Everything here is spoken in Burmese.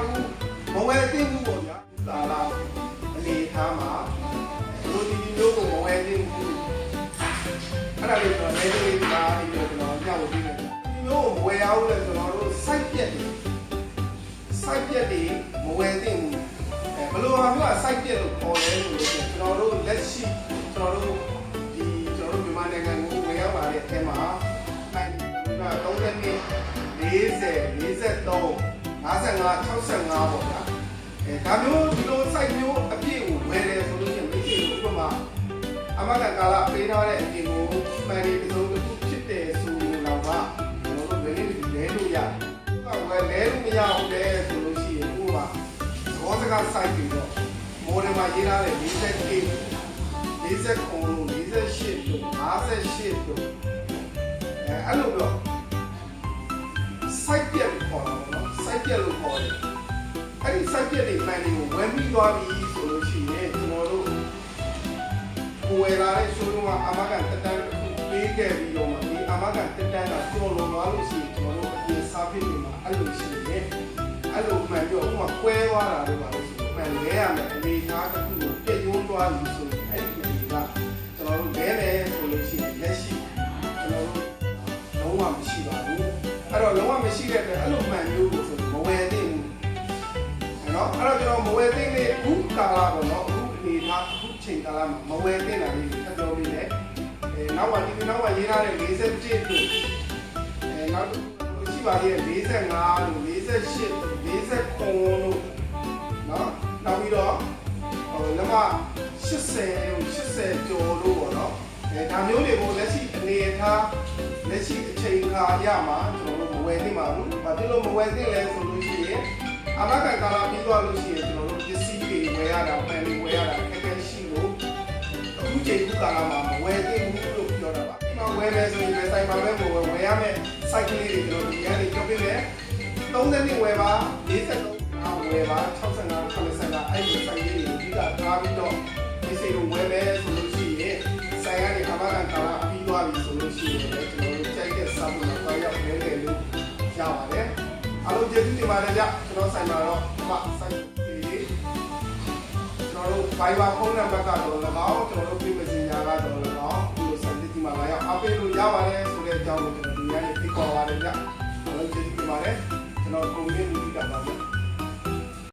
ဘူးမဝယ်သိဘူးပေါ့ဗျာလာလာအနေထားမှာလူဒီဒီမျိုးကိုမဝယ်သိဘူးအဲ့ဒါလေးတော့လည်းဒီလိုပါဒီလိုတော့ညောက်ပြီးတယ်ဒီမျိုးကိုမဝယ်ရဘူးလဲဆိုတော့တို့စိုက်ပြက်တယ်စိုက်ပြက်တယ်မဝယ်သိဘူးဘလို့ဟာမျိုးကစိုက်ပြက်လို့ခေါ်လဲဆိုလို့ကျွန်တော်တို့လက်ရှိကျွန်တော်တို့ဒီကျွန်တော်တို့မြန်မာနိုင်ငံကိုဝယ်ရောက်လာတဲ့အထက်မှာတိုင်းက32 40 43 55 65ပေါ့ဗျာအဲဒါမျိုးဒီလို site မျိုးအပြည့်ကိုဝယ်တယ်ဆိုလို့ရှိရင်မရှိဘူးဥပမာအမကကာလပေးထားတဲ့အပြင်ကိုမှန်ဒီတစ်စုံတစ်ခုဖြစ်တယ်ဆိုတော့ကကျွန်တော်တို့လည်းလဲလို့ရတယ်။ဟိုကဝယ်လဲလို့မရဘူးလေဆိုလို့ရှိရင်ဥပမာသဘောစကား site ပြီးတော့မော်ဒယ်မှာရေးထားတဲ့ 40 k 40ခု48တို့58တို့အဲအဲ့လိုတော့ site ပြက်လို့ခေါ်တာပေါ့နော် site ပြက်လို့ခေါ်တယ်အဲ့ဒီ site ပြက်တွေမှန်တွေကိုဝယ်ပြီးသွားပြီဆိုလို့ရှိရင်ကျွန်တော်တို့ကိုယ်ဝယ်လာတဲ့ showroom ကအမကန်တက်တန်းတစ်ခုပေးခဲ့ပြီးတော့မှဒီအမကန်တက်တန်းကကျော်လွန်သွားလို့ရှိရင်ကျွန်တော်တို့အပြင် service တွေမှာအဲ့လိုရှိရင်အဲ့လိုမှန်ပြီးတော့ဥပမာကွဲသွားတာတို့ပါလို့ရှိရင်မှန်လဲရမယ်အနေထားတစ်ခုကိုပြည့်ရုံးသွားပြီဆိုရင်အဲ့ဒီတွေကကျွန်တော်တို့လဲမယ်ဆိုလို့ရှိရင်လက်ရှိကျွန်တော်တို့လုံးဝမရှိပါဘူးအဲ့တော့လုံးဝမရှိတဲ့အတွက်အဲ့လိုမှန်မျိုးကိုဆိုမ ဝယ်သင့်ဘူးအဲ့တော့အဲ့တော့ကျွန်တော်မဝယ်သင့်တဲ့အခုကာလပေါ့နော်အခုအနေထားအခုချိန်ကာလမှာမဝယ်သင့်တာလေးထပ်ပြောပြီးလေအဲနောက်မှဒီဒီနောက်မှရေးထားတဲ့47တို့အဲနောက်ရှိပါသေးတယ်45တို့48 49တို့နော်နောက်ပြီးတော့ဟိုလက်မ80 80ကျော်လို့ပေါ့နော်အဲဒါမျိုးတွေကိုလက်ရှိအနေထားလက်ရှိအချိန်ခါရမှာကျွန်တော်တို့မ ဝယ်သင့်ပါဘူး။ဘာဖြစ်လို့မဝယ်သင့်လဲဆိုလို့ရှိရင်အမကန်ကာလာပြီးသွားလို့ရှိရင်ကျွန်တော်တို့ပစ္စည်းတွေဝယ်ရတာပန်တွေဝယ်ရတာခက်ခဲရှိလို့အခုချိန်ခုကာလာမှာမဝယ်သင့်ဘူးလို့ပြောတာပါ။ဒီမှာဝယ်မယ်ဆိုရင်လည်းစိုက်ပါပဲဝယ်ဝယ်ရမယ်စိုက်ကလေးတွေကျွန်တော်ဒီကနေပြောပြမယ်။30နှစ်ဝယ်ပါ43အောက်ဝယ်ပါ65 85အဲ့ဒီစိုက်လေးတွေအဓိကထားပြီးတော့ဒီစိတ်ကိုဝယ်မယ် ရပါတယ်အားလုံးကျေးဇူးတင်ပါတယ်ဗျကျွန်တော်ဆိုင်မှာတော့အမဆိုင်လေးကျွန်တော်တို့ Viber ဖုန်းနံပါတ်ကတော့၎င်းကျွန်တော်တို့ Pay Messenger ကတော့၎င်းဒီလိုဆိုင်ဒီမှာလာရောက်အပေးလို့ရပါတယ်ဆိုတဲ့အကြောင်းကိုကျွန်တော်ဒီနေ့ဖိတ်ခေါ်ပါတယ်ဗျအားလုံးကျေးဇူးတင်ပါတယ်ကျွန်တော်ကုန်ရင်းလူကြီးတာပါဗျ